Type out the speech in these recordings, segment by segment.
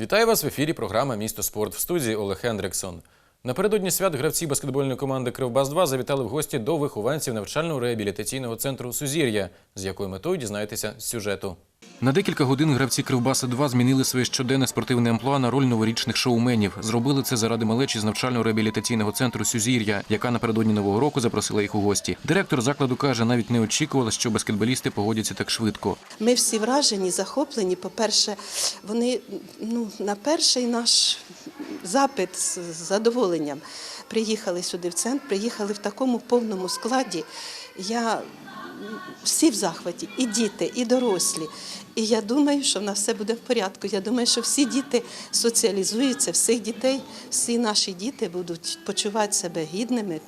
Вітаю вас в ефірі. Програма Місто спорт в студії Олег Хендриксон. Напередодні свят гравці баскетбольної команди Кривбас 2 завітали в гості до вихованців навчально-реабілітаційного центру Сузір'я, з якою метою дізнаєтеся з сюжету. На декілька годин гравці Кривбаса 2 змінили своє щоденне спортивне амплуа на роль новорічних шоуменів. Зробили це заради малечі з навчально-реабілітаційного центру Сюзір'я, яка напередодні нового року запросила їх у гості. Директор закладу каже, навіть не очікувала, що баскетболісти погодяться так швидко. Ми всі вражені, захоплені. По-перше, вони ну, на перший наш запит з задоволенням приїхали сюди в центр, приїхали в такому повному складі. Я всі в захваті, і діти, і дорослі. І я думаю, що в нас все буде в порядку. Я думаю, що всі діти соціалізуються, всіх дітей, всі наші діти будуть почувати себе гідними.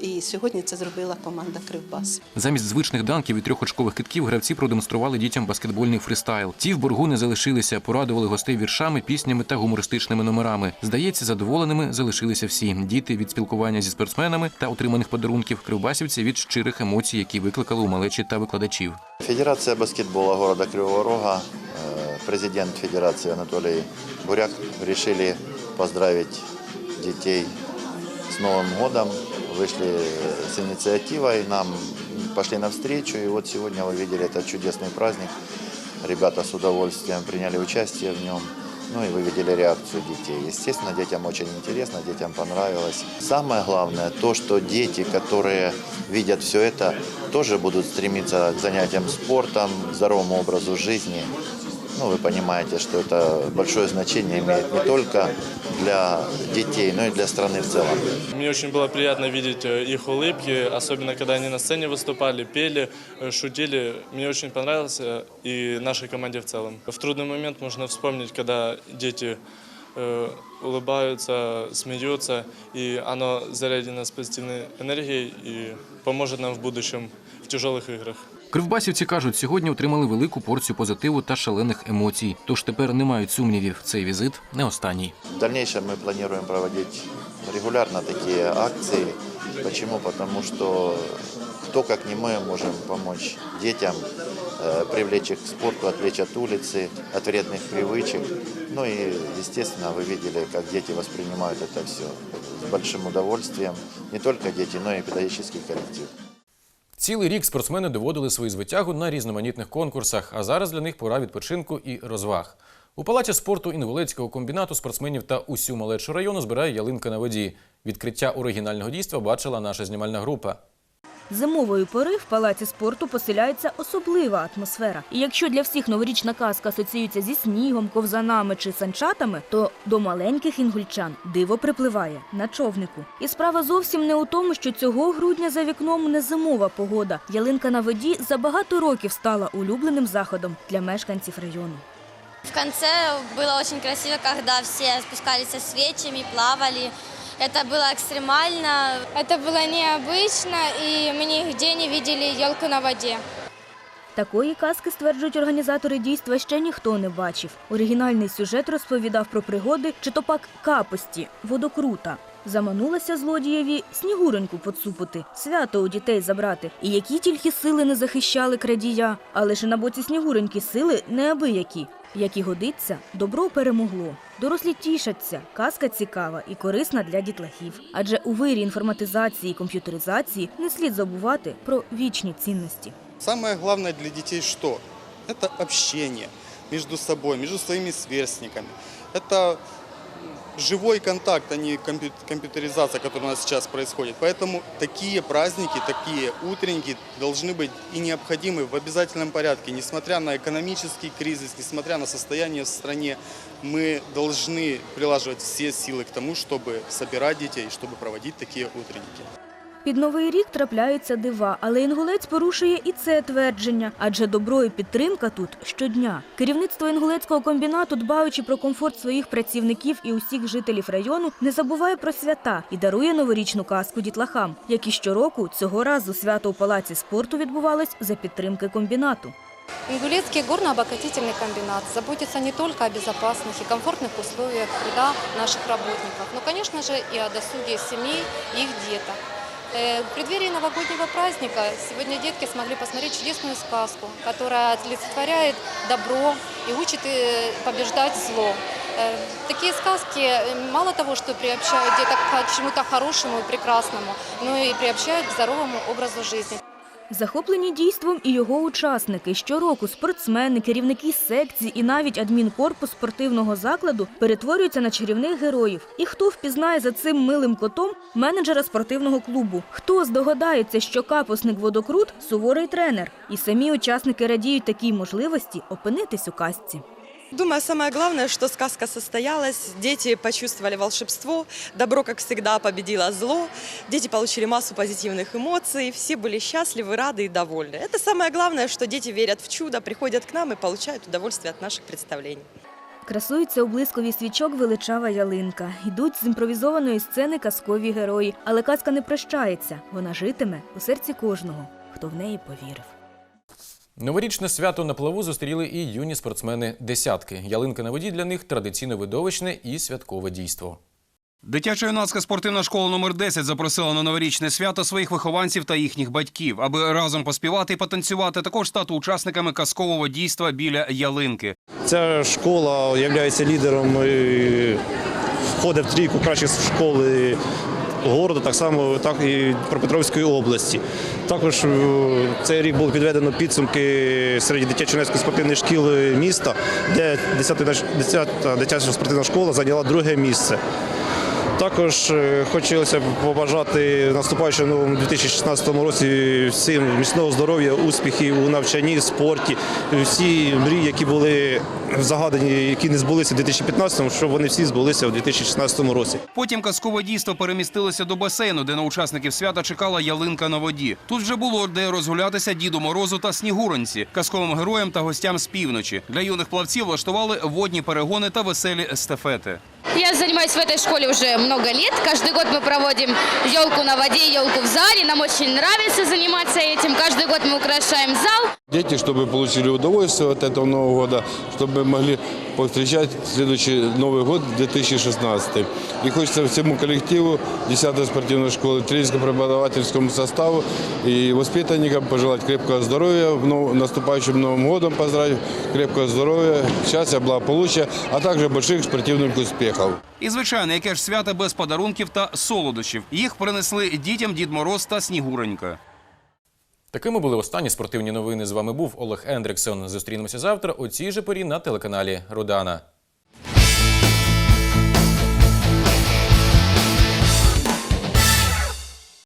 І сьогодні це зробила команда Кривбас. Замість звичних данків і трьохочкових китків гравці продемонстрували дітям баскетбольний фристайл. Ті в боргу не залишилися, порадували гостей віршами, піснями та гумористичними номерами. Здається, задоволеними залишилися всі діти від спілкування зі спортсменами та отриманих подарунків, кривбасівці від щирих емоцій, які викликали у малечі та викладачів. Федерация баскетбола города Кривого Рога, э, президент Федерации Анатолий Буряк решили поздравить детей с Новым годом. Вышли с инициативой, нам пошли навстречу. И вот сегодня вы видели этот чудесный праздник. Ребята с удовольствием приняли участие в нем. Ну и вы видели реакцию детей. Естественно, детям очень интересно, детям понравилось. Самое главное то, что дети, которые видят все это, тоже будут стремиться к занятиям спортом, к здоровому образу жизни. Ну, вы понимаете, что это большое значение имеет не только для детей, но и для страны в целом. Мне очень было приятно видеть э, их улыбки, особенно когда они на сцене выступали, пели, э, шутили. Мне очень понравилось э, и нашей команде в целом. В трудный момент можно вспомнить, когда дети э, улыбаются, смеются, и оно зарядено с позитивной энергией и поможет нам в будущем в тяжелых играх. Кривбасівці кажуть, сьогодні отримали велику порцію позитиву та шалених емоцій. Тож тепер не мають сумнівів. Цей візит не останній. В дальнейшем мы планируем проводить регулярно такие акции. Почему? Потому что кто, как не мы, можем помочь детям, э, привлечь их к спорту, отвлечь от улицы, от вредных привычек. Ну и, естественно, вы видели, как дети воспринимают это все с большим удовольствием. Не только дети, но и педагогический коллектив. Цілий рік спортсмени доводили свою звитягу на різноманітних конкурсах, а зараз для них пора відпочинку і розваг. У палаті спорту Інгулецького комбінату спортсменів та усю малечу району збирає ялинка на воді. Відкриття оригінального дійства бачила наша знімальна група. Зимової пори в палаці спорту поселяється особлива атмосфера. І якщо для всіх новорічна казка асоціюється зі снігом, ковзанами чи санчатами, то до маленьких інгульчан диво припливає на човнику. І справа зовсім не у тому, що цього грудня за вікном не зимова погода. Ялинка на воді за багато років стала улюбленим заходом для мешканців району. В конце было очень красиво, когда все спускались со свечами, плавали. Это было экстремально. Это было необычно, и мы нигде не видели елку на воде. Такої казки, стверджують організатори дійства, ще ніхто не бачив. Оригінальний сюжет розповідав про пригоди чи то пак капості, водокрута. Заманулася злодієві снігуроньку поцупити, свято у дітей забрати. І які тільки сили не захищали крадія, але ж на боці снігуреньки сили неабиякі. Як і годиться, добро перемогло. Дорослі тішаться, казка цікава і корисна для дітлахів. Адже у вирі інформатизації і комп'ютеризації не слід забувати про вічні цінності. Самое главное для детей что? Это общение между собой, между своими сверстниками. Это живой контакт, а не компью- компьютеризация, которая у нас сейчас происходит. Поэтому такие праздники, такие утренники должны быть и необходимы в обязательном порядке. Несмотря на экономический кризис, несмотря на состояние в стране, мы должны прилаживать все силы к тому, чтобы собирать детей, чтобы проводить такие утренники. Під новий рік трапляються дива, але інгулець порушує і це твердження, адже добро і підтримка тут щодня. Керівництво інгулецького комбінату, дбаючи про комфорт своїх працівників і усіх жителів району, не забуває про свята і дарує новорічну казку дітлахам, як і щороку цього разу свято у палаці спорту відбувалось за підтримки комбінату. Ингулецкий горно-обогатительный комбинат заботится не только о безопасных и комфортных условиях труда наших работников, но, конечно же, и о досуге семей и их деток. Э, В преддверии новогоднего праздника сегодня детки смогли посмотреть чудесную сказку, которая олицетворяет добро и учит э, побеждать зло. Э, Такие сказки э, мало того, что приобщают деток к чему-то хорошему и прекрасному, но и приобщают к здоровому образу жизни. Захоплені дійством і його учасники. Щороку спортсмени, керівники секцій і навіть адмінкорпус спортивного закладу перетворюються на чарівних героїв. І хто впізнає за цим милим котом менеджера спортивного клубу? Хто здогадається, що капусник водокрут суворий тренер? І самі учасники радіють такій можливості опинитись у казці. Думаю, самое главное, что сказка состоялась, дети почувствовали волшебство, добро, как всегда, победило зло, дети получили массу позитивных эмоций, все были счастливы, рады и довольны. Это самое главное, что дети верят в чудо, приходят к нам и получают удовольствие от наших представлений. Красується у блискові свічок величава ялинка. Йдуть з імпровізованої сцени казкові герої. Але казка не прощається. Вона житиме у серці кожного, хто в неї повірив. Новорічне свято на плаву зустріли і юні спортсмени десятки. Ялинка на воді для них традиційно видовищне і святкове дійство. Дитячо-юнацька спортивна школа номер 10 запросила на новорічне свято своїх вихованців та їхніх батьків, аби разом поспівати і потанцювати, також стати учасниками казкового дійства біля ялинки. Ця школа є лідером і входить в трійку кращих школи городу, так само так і Пропетровської області. Також е, цей рік було підведено підсумки серед дитячо-юнацьких спортивних шкіл міста, де 10-та дитяча спортивна школа зайняла друге місце. Також е, хотілося б побажати наступаючому новому 2016 році всім міцного здоров'я, успіхів у навчанні, спорті, всі мрії, які були загадані, які не збулися у 2015, щоб вони всі збулися у 2016 році. Потім казкове дійство перемістилося до басейну, де на учасників свята чекала ялинка на воді. Тут вже було де розгулятися Діду Морозу та Снігуронці, казковим героям та гостям з півночі. Для юних плавців влаштували водні перегони та веселі естафети. Я занимаюсь в этой школе уже много лет. Каждый год мы проводим елку на воде, елку в зале. Нам очень нравится заниматься этим. Каждый год мы украшаем зал. Дети, чтобы получили удовольствие от этого Нового года, чтобы могли повстречать следующий Новый год 2016. И хочется всему коллективу 10-й спортивной школы, тренерско-преподавательскому составу и воспитанникам пожелать крепкого здоровья, в нов- наступающим Новым годом поздравить, крепкого здоровья, счастья, благополучия, а также больших спортивных успехов. І звичайно, яке ж свято без подарунків та солодощів. Їх принесли дітям Дід Мороз та Снігуронька. Такими були останні спортивні новини. З вами був Олег Ендриксон. Зустрінемося завтра у цій же порі на телеканалі Рудана.